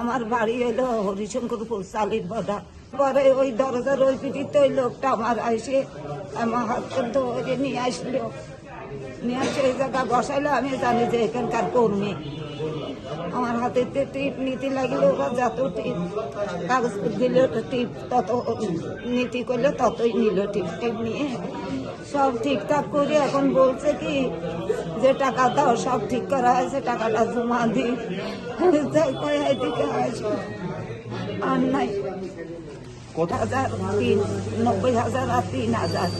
আমার বাড়ি হলো হরিশঙ্করপুর চালির বদা পরে ওই দরজার ওই পিঠিতে ওই লোকটা আমার আসে আমার হাত ধরে নিয়ে আসলো। নিয়ে আসে, এই জায়গা বসাইলো, আমি জানি যে এখানকার কর্মী। আমার হাতে টিপ, নীতি লাগল, বা যত টিপ কাগজ দিল টিপ তত নীতি করলে, ততই নিল টিপ টিপ নিয়ে। সব ঠিকঠাক করে এখন বলছে কি যে টাকা দাও সব ঠিক করা হয়েছে টাকাটা জমা দিই। আসি আর নাই। কত? হাজার তিন নব্বই হাজার আর তিন হাজার।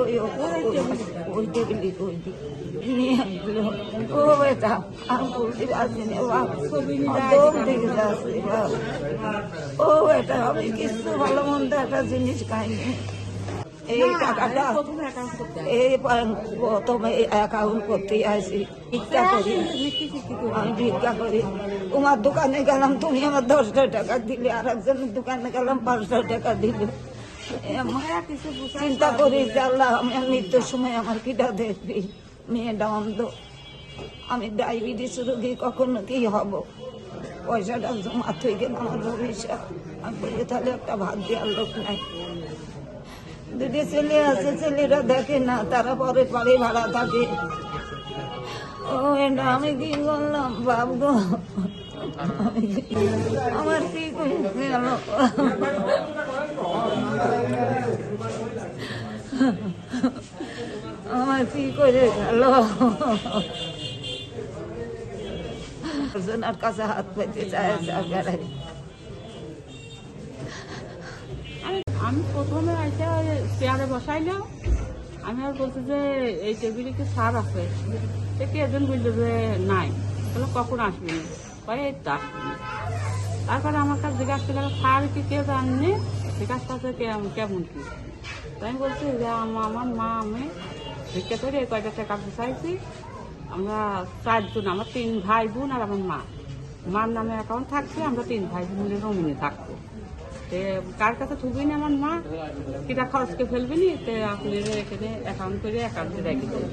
ওই ওই টেবিলি ওই নিয়ে ও বেটা আমি বলতে পারছি না বাপ দম যাচ্ছি ও বেটা আমি কিছু ভালো মন্দ একটা জিনিস খাইনি। এই টাকাটা এই প্রথমে অ্যাকাউন্ট করতে আসি ভিক্ষা করি আমি ভিক্ষা করি তোমার দোকানে গেলাম তুমি আমার দশটা টাকা দিলে আর একজনের দোকানে গেলাম পাঁচশো টাকা দিলে চিন্তা করি যে আল্লাহ আমি মৃত্যুর সময় আমার কিটা দেখবি মেয়েটা অন্ধ আমি ডায়াবেটিস রোগী কখনো কি হব পয়সাটা জমা থেকে গেল আমার ভবিষ্যৎ আমি বলি তাহলে একটা ভাত দেওয়ার লোক নাই দুটি ছেলে আছে, ছেলেরা দেখে না, তারা পরে বাড়ি ভাড়া থাকে। ও, এটা আমি কি করলাম বাপ গো? আমার কি গেল আমার কি করে গেল? কাছে হাত পেতে চায় আমি প্রথমে ওই চেয়ারে বসাইলাম। আমি আর বলছি যে, এই টেবিলে কি সার আছে? সে কি একজন বলল যে, নাই। বলে, কখন আসবি কয়ে, এই তো আসবি তারপরে আমার কাছে জিজ্ঞাসা করলাম সার কি কে জাননি? জিজ্ঞাসা করছে কেমন কি? তাই আমি বলছি, যে, আম- আমার মা, আমি ভিক্ষা করে, এই কয়টা টাকা বুঝাইছি আমরা চারজন, আমার তিন ভাই বোন আর আমার মা। মার নামে অ্যাকাউন্ট থাকছে, আমরা তিন ভাই বোন মিলে নমিনি থাকব। তে কার কাছে থুবি না আমার মা, কিটা খরচকে ফেলবি নি তে আপনি এখানে অ্যাকাউন্ট করে অ্যাকাউন্টে রেখে দেবেন।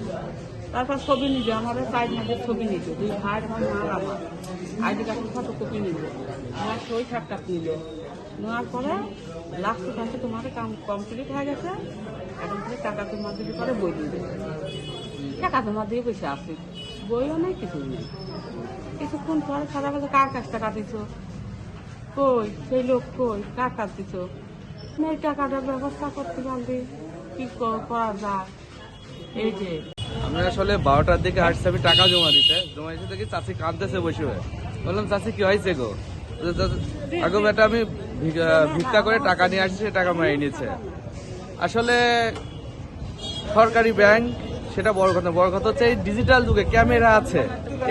তারপর ছবি নিবে, আমার সাইড মাঝে ছবি নিবে, দুই ভাই, আমার মা আমার। আইডি কার্ডের ফটো কপি নিবে। আমার সই খাটটা নিল নেওয়ার পরে লাস্ট কাছে তোমার কাম কমপ্লিট হয়ে গেছে, এখন থেকে টাকা তোমার দিলে পরে বই দিবে। টাকা তোমার দিয়ে বসে আসি বইও নেই কিছু নেই। কিছুক্ষণ পরে সারা বছর কার কাছ টাকা দিছো কই? সেই লোক কই? টাকা দিছো। এই টাকাটার ব্যবস্থা করতে পারলি। কি করা যায়? এই যে। আমি আসলে বারোটার দিকে আসছি আমি টাকা জমা দিতে। জমা দিতে দেখি চাষি কাঁদতেছে বসে হয়ে বললাম চাষি কি হয়েছে গো? আগে বেটা, আমি ভিক্ষা- করে টাকা নিয়ে আসছি, সে টাকা মেরে নিয়েছে। আসলে সরকারি ব্যাংক সেটা বড় কথা। বড় কথা হচ্ছে এই ডিজিটাল যুগে ক্যামেরা আছে।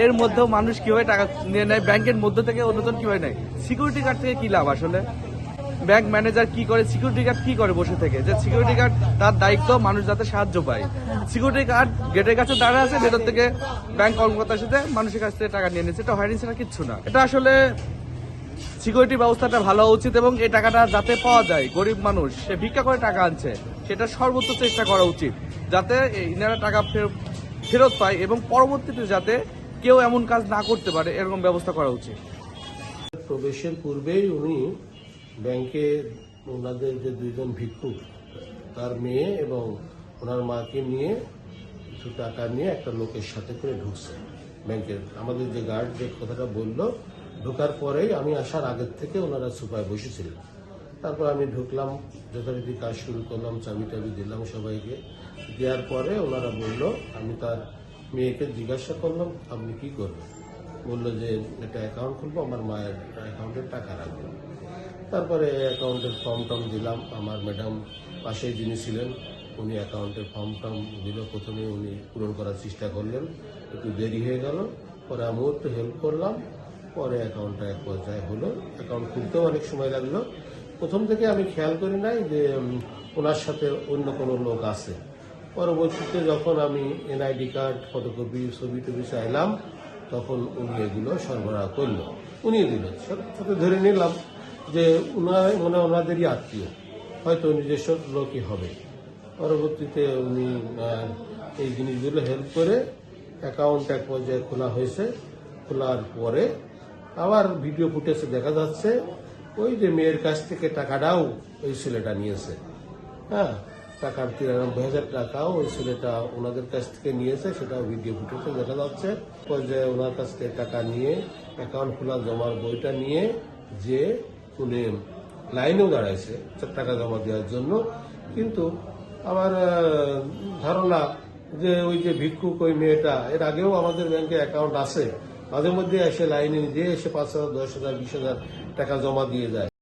এর মধ্যেও মানুষ কীভাবে টাকা নিয়ে নেয়? ব্যাংকের মধ্যে থেকে অন্যজন কীভাবে নেয়? সিকিউরিটি গার্ড থেকে কি লাভ আসলে? ব্যাংক ম্যানেজার কি করে? সিকিউরিটি গার্ড কি করে বসে থেকে? যে সিকিউরিটি গার্ড তার দায়িত্ব, মানুষ যাতে সাহায্য পায়। সিকিউরিটি গার্ড গেটের কাছে দাঁড়া আছে, ভেতর থেকে ব্যাংক কর্মকর্তার সাথে মানুষের কাছ থেকে টাকা নিয়ে নিচ্ছে। এটা হয়নি সেটা কিচ্ছু না। এটা আসলে সিকিউরিটি ব্যবস্থাটা ভালো উচিত এবং এই টাকাটা যাতে পাওয়া যায়, গরিব মানুষ, সে ভিক্ষা করে টাকা আনছে, সেটা সর্বোচ্চ চেষ্টা করা উচিত, যাতে ইনারা টাকা ফের- ফেরত পায় এবং পরবর্তীতে যাতে কেউ এমন কাজ না করতে পারে, এরকম ব্যবস্থা করা উচিত। প্রবেশের পূর্বেই উনি ব্যাংকে ওনাদের যে দুইজন ভিক্ষুক, তার মেয়ে এবং ওনার মাকে নিয়ে কিছু টাকা নিয়ে একটা লোকের সাথে করে ঢুকছে ব্যাংকের। আমাদের যে গার্ড যে কথাটা বলল ঢোকার পরেই আমি আসার আগের থেকে ওনারা সুপায় বসেছিলেন। তারপর আমি ঢুকলাম, যথারীতি কাজ শুরু করলাম, চাবি টাবি দিলাম সবাইকে। দেওয়ার পরে ওনারা বলল, আমি তার মেয়েকে জিজ্ঞাসা করলাম, আপনি কি করবেন? বলল যে, একটা অ্যাকাউন্ট খুলবো, আমার মায়ের অ্যাকাউন্টে টাকা রাখব। তারপরে অ্যাকাউন্টের ফর্ম টর্ম দিলাম। আমার ম্যাডাম পাশেই যিনি ছিলেন, উনি অ্যাকাউন্টের ফর্ম টর্ম দিল। প্রথমে উনি পূরণ করার চেষ্টা করলেন। একটু দেরি হয়ে গেল। পরে আমিও একটু হেল্প করলাম। পরে অ্যাকাউন্টটা এক পর্যায়ে হলো। অ্যাকাউন্ট খুলতেও অনেক সময় লাগল। প্রথম থেকে আমি খেয়াল করি নাই যে ওনার সাথে অন্য কোনো লোক আছে। পরবর্তীতে যখন আমি এনআইডি কার্ড ফটোকপি ছবি টবি চাইলাম, তখন উনি এগুলো সরবরাহ করল। উনি দিল। সাথে ধরে নিলাম যে, উনার মানে ওনাদেরই আত্মীয়। হয়তো নিজস্ব লোকই হবে। পরবর্তীতে উনি এই জিনিসগুলো হেল্প করে অ্যাকাউন্ট এক পর্যায়ে খোলা হয়েছে। খোলার পরে আবার ভিডিও ফুটেজে দেখা যাচ্ছে, ওই যে মেয়ের কাছ থেকে টাকাটাও ওই ছেলেটা নিয়েছে। হ্যাঁ টাকার তিরানব্বই হাজার টাকাও ওই ছেলেটা ওনাদের কাছ থেকে নিয়েছে, সেটাও ভিডিও ফুটেজে দেখা যাচ্ছে। পর্যায়ে ওনার কাছ থেকে টাকা নিয়ে অ্যাকাউন্ট খোলা জমার বইটা নিয়ে যে উনি লাইনেও দাঁড়াইছে টাকা জমা দেওয়ার জন্য। কিন্তু আমার ধারণা যে ওই যে ভিক্ষুক ওই মেয়েটা, এর আগেও আমাদের ব্যাংকে অ্যাকাউন্ট আছে। মাঝে মধ্যে এসে লাইনে নিজে এসে পাঁচ হাজার, দশ হাজার, বিশ হাজার টাকা জমা দিয়ে যায়।